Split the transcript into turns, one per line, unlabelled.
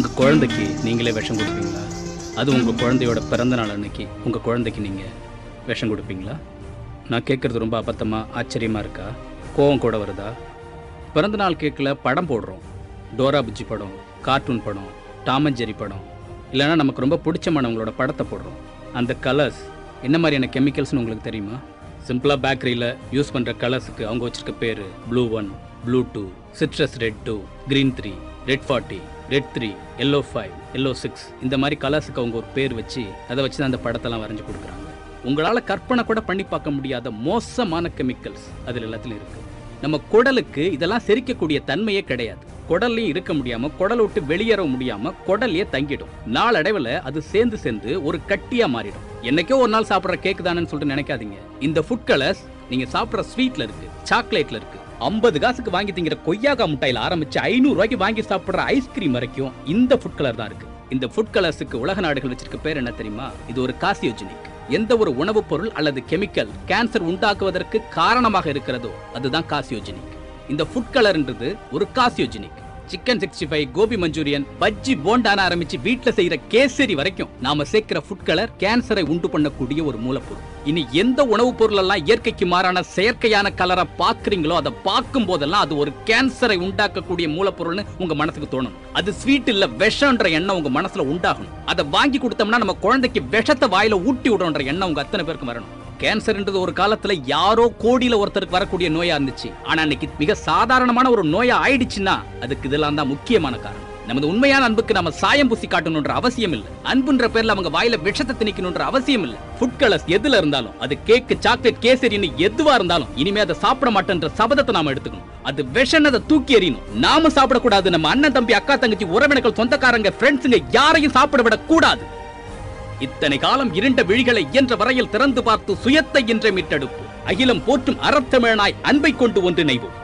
உங்க குழந்தைக்கு நீங்களே விஷம் கொடுப்பீங்களா? அது உங்க குழந்தையோட பிறந்த நாள் அன்னைக்கு உங்க குழந்தைக்கு நீங்க விஷம் கொடுப்பீங்களா? நான் கேட்கறது ரொம்ப அபத்தமா ஆச்சரியமா இருக்கா? கோவம் கூட வருதா? பிறந்த நாள் கேக்கில் படம் போடுறோம். டோரா புஜ்ஜி படம் கார்ட்டூன் படம் டாமன் ஜெரி படம். இல்லைனா நமக்கு ரொம்ப பிடிச்சமானவங்களோட படத்தை போடுறோம். அந்த கலர்ஸ் என்ன மாதிரியான கெமிக்கல்ஸ்னு உங்களுக்கு தெரியுமா? சிம்பிளாக பேக்கரியில் யூஸ் பண்ணுற கலர்ஸுக்கு அவங்க வச்சுருக்க பேர் blue one blue two citrus red two green three. Red forty red three yellow five yellow six இந்த மாதிரி கலர்ஸுக்கு அவங்க ஒரு பேர் வச்சு அதை வச்சு தான் அந்த படத்தெல்லாம் வரைஞ்சு கொடுக்குறாங்க. உங்களால் கற்பனை கூட பண்ணி பார்க்க முடியாத மோசமான கெமிக்கல்ஸ் அதில் எல்லாத்துலையும் இருக்குது நம்ம குடலுக்கு இதெல்லாம் செரிக்கக்கூடிய தன்மையே கிடையாது. குடல்லையும் இருக்க முடியாமல் குடலை விட்டு வெளியேற முடியாமல் குடல்லையே தங்கிடும். நாளடைவில் அது சேர்ந்து சேர்ந்து ஒரு கட்டியாக மாறிடும். என்னைக்கோ ஒரு நாள் சாப்பிட்ற கேக் தானேன்னு சொல்லிட்டு நினைக்காதீங்க. இந்த ஃபுட் கலர்ஸ் நீங்கள் சாப்பிட்ற ஸ்வீட்டில் இருக்குது சாக்லேட்டில் இருக்குது ஐம்பது காசுக்கு வாங்கி திங்கிற கொய்யாக்கா முட்டையில ஆரம்பிச்சு ஐநூறு ரூபாய்க்கு வாங்கி சாப்பிடுற ஐஸ்கிரீம் வரைக்கும் இந்த ஃபுட் கலர் தான் இருக்கு. இந்த ஃபுட் கலர்ஸுக்கு உலக நாடுகள் வச்சிருக்க பேர் என்ன தெரியுமா? இது ஒரு காசியோஜினிக் எந்த ஒரு உணவுப் பொருள் அல்லது கெமிக்கல் கேன்சர் உண்டாக்குவதற்கு காரணமாக இருக்கிறதோ அதுதான் காசியோஜினிக் இந்த ஃபுட் கலர்ன்றது ஒரு carcinogenic chicken sixty five gobi manchurian bajji போண்டான ஆரம்பிச்சு வீட்டில் செய்யற கேசரி வரைக்கும் நாம சேர்க்கிற ஃபுட் கலர் கேன்சரை உண்டு பண்ணக்கூடிய ஒரு மூலப்பொருள். இனி எந்த உணவுப் பொருள் எல்லாம் இயற்கைக்கு மாறான செயற்கையான கலரை பாக்குறீங்களோ அதை பார்க்கும் போதெல்லாம் அது ஒரு கேன்சரை உண்டாக்கக்கூடிய மூலப்பொருள்னு உங்க மனசுக்கு தோணும். அது ஸ்வீட் இல்ல விஷம்ன்ற எண்ணம் உங்க மனசுல உண்டாகணும். அதை வாங்கி கொடுத்தோம்னா நம்ம குழந்தைக்கு விஷத்தை வாயில ஊட்டி விடுறோன்ற எண்ணம் உங்க அத்தனை பேருக்கு வரணும். கேன்சர்ன்றது ஒரு காலத்துல யாரோ கோடியில ஒருத்தருக்கு வரக்கூடிய நோயா இருந்துச்சு. ஆனா இன்னைக்கு மிக சாதாரணமான ஒரு நோயா ஆயிடுச்சுன்னா அதுக்கு இதெல்லாம் தான் முக்கியமான காரணம். நமது உண்மையான அன்புக்கு நம்ம சாயம் பூசி காட்டணுன்ற அவசியம் இல்ல. அன்புன்ற பேர்ல அவங்க வாயில விஷத்தை திணிக்கணுன்ற அவசியம் இல்ல. ஃபுட் கலர்ஸ் எதுல இருந்தாலும் அது கேக் சாக்லேட் கேசரின்னு எதுவா இருந்தாலும் இனிமே அதை சாப்பிட மாட்டேன்ற சபதத்தை நாம எடுத்துக்கணும். அது விஷம் அதை தூக்கி எறியணும். நாம சாப்பிடக்கூடாது. நம்ம அண்ணன் தம்பி அக்கா தங்கச்சி உறவினர்கள் சொந்தக்காரங்க ஃப்ரெண்ட்ஸுங்க யாரையும் சாப்பிட விட கூடாது இத்தனை காலம் இருண்ட விழிகளை இயன்ற வரையில் திறந்து பார்த்து சுயத்தை என்ற மீட்டெடுப்பு அகிலம் போற்றும் அறத்தமிழனாய் அன்பை கொண்டு ஒன்றிணைவோம்.